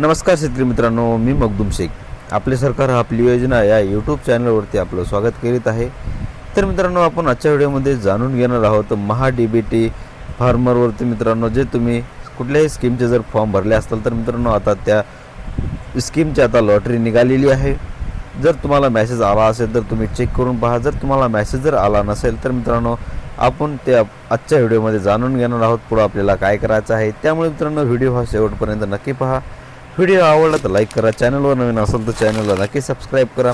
नमस्कार शेतकरी मित्रांनो मी मखदूम शेख. आपले सरकार आपली योजना या यूट्यूब चॅनलवरती आपलं स्वागत करीत आहे. तर मित्रांनो आपण आजच्या व्हिडिओमध्ये जाणून घेणार आहोत महा डी बी टी फार्मरवरती. मित्रांनो जे तुम्ही कुठल्याही स्कीमचे जर फॉर्म भरले असताल तर मित्रांनो आता त्या स्कीमची आता लॉटरी निघालेली आहे. जर तुम्हाला मेसेज आला असेल तर तुम्ही चेक करून पहा. जर तुम्हाला मॅसेज जर आला नसेल तर मित्रांनो आपण ते आजच्या व्हिडिओमध्ये जाणून घेणार आहोत पुढं आपल्याला काय करायचं आहे. त्यामुळे मित्रांनो व्हिडिओ हा शेवटपर्यंत नक्की पहा. व्हिडिओ आवडला तर लाईक करा. चॅनलवर नवीन असेल तर चॅनलला नक्की सबस्क्राईब करा.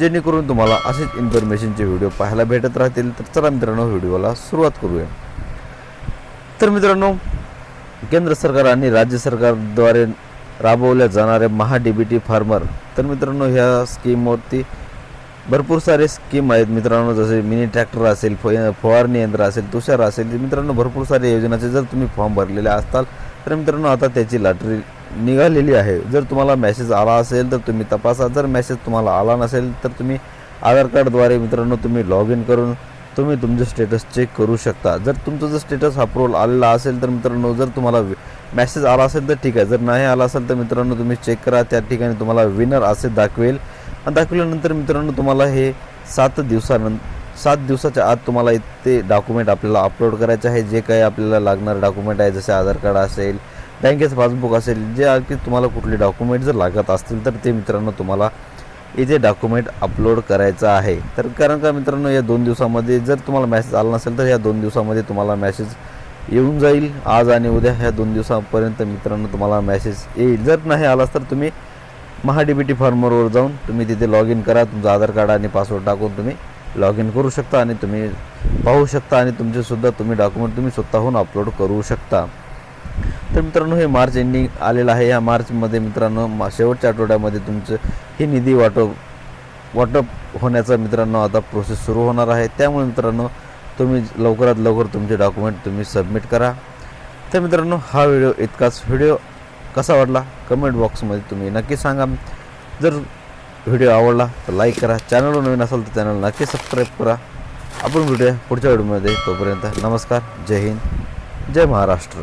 जेणेकरून तुम्हाला असेच इन्फॉर्मेशनचे व्हिडिओ पाहायला भेटत राहतील. तर चला मित्रांनो व्हिडिओला सुरुवात करूया. तर मित्रांनो केंद्र सरकार आणि राज्य सरकारद्वारे राबवल्या जाणाऱ्या Maha D B T farmer तर मित्रांनो ह्या स्कीमवरती भरपूर सारे स्कीम आहेत. मित्रांनो जसे मिनी ट्रॅक्टर असेल फ फवारणी यंत्र असेल तुषार असेल मित्रांनो भरपूर साऱ्या योजनाचे जर तुम्ही फॉर्म भरलेले असताल तर मित्रांनो आता त्याची लॉटरी निघालेली आहे. जर तुम्हाला मेसेज आला असेल तर तुम्ही तपासा. जर मेसेज तुम्हाला आला नसेल तर तुम्ही आधार कार्डद्वारे मित्रांनो तुम्ही लॉग इन करून तुम्ही तुमचं स्टेटस चेक करू शकता. जर तुमचं जर स्टेटस अप्रूव्हल आलेला असेल तर मित्रांनो जर तुम्हाला मेसेज आला असेल तर ठीक आहे. जर नाही आला असेल तर मित्रांनो तुम्ही चेक करा. त्या ठिकाणी तुम्हाला विनर असे दाखवेल. आणि दाखवल्यानंतर मित्रांनो तुम्हाला हे सात दिवसानं सात दिवसाच्या आत तुम्हाला ते डॉक्युमेंट आपल्याला अपलोड करायचे आहे. जे काही आपल्याला लागणारं डॉक्युमेंट आहे जसे आधार कार्ड असेल बँकेचं पासबुक असेल जे की तुम्हाला कुठले डॉक्युमेंट जर लागत असतील तर ते मित्रांनो तुम्हाला इथे डॉक्युमेंट अपलोड करायचं आहे तर कारण का मित्रांनो या दोन दिवसामध्ये जर तुम्हाला मॅसेज आला नसेल तर या दोन दिवसामध्ये तुम्हाला मॅसेज येऊन जाईल. आज आणि उद्या ह्या दोन दिवसापर्यंत मित्रांनो तुम्हाला मॅसेज येईल. जर नाही आलाच तर तुम्ही महाडीबीटी फॉर्मरवर बी टी फार्मरवर जाऊन तुम्ही तिथे लॉग इन करा. तुमचं आधार कार्ड आणि पासवर्ड टाकून तुम्ही लॉग इन करू शकता आणि तुम्ही पाहू शकता आणि तुमचेसुद्धा तुम्ही डॉक्युमेंट तुम्ही स्वतःहून अपलोड करू शकता. तर मित्रांनो हे मार्च एंडिंग आलेलं आहे. या मार्चमध्ये मित्रांनो मा शेवटच्या आठवड्यामध्ये तुमचं ही निधी वाटप वाटप होण्याचा मित्रांनो आता प्रोसेस सुरू होणार आहे. त्यामुळे मित्रांनो तुम्ही लवकरात लवकर तुमचे डॉक्युमेंट तुम्ही सबमिट करा. तर मित्रांनो हा व्हिडिओ इतकाच. व्हिडिओ कसा वाटला? कमेंट बॉक्समध्ये तुम्ही नक्की सांगा. जर व्हिडिओ आवडला तर लाईक करा. चॅनलवर नवीन असाल तर चॅनल नक्की सबस्क्राईब करा. आपण भेटूया पुढच्या व्हिडिओमध्ये तोपर्यंत नमस्कार. जय हिंद. जय महाराष्ट्र.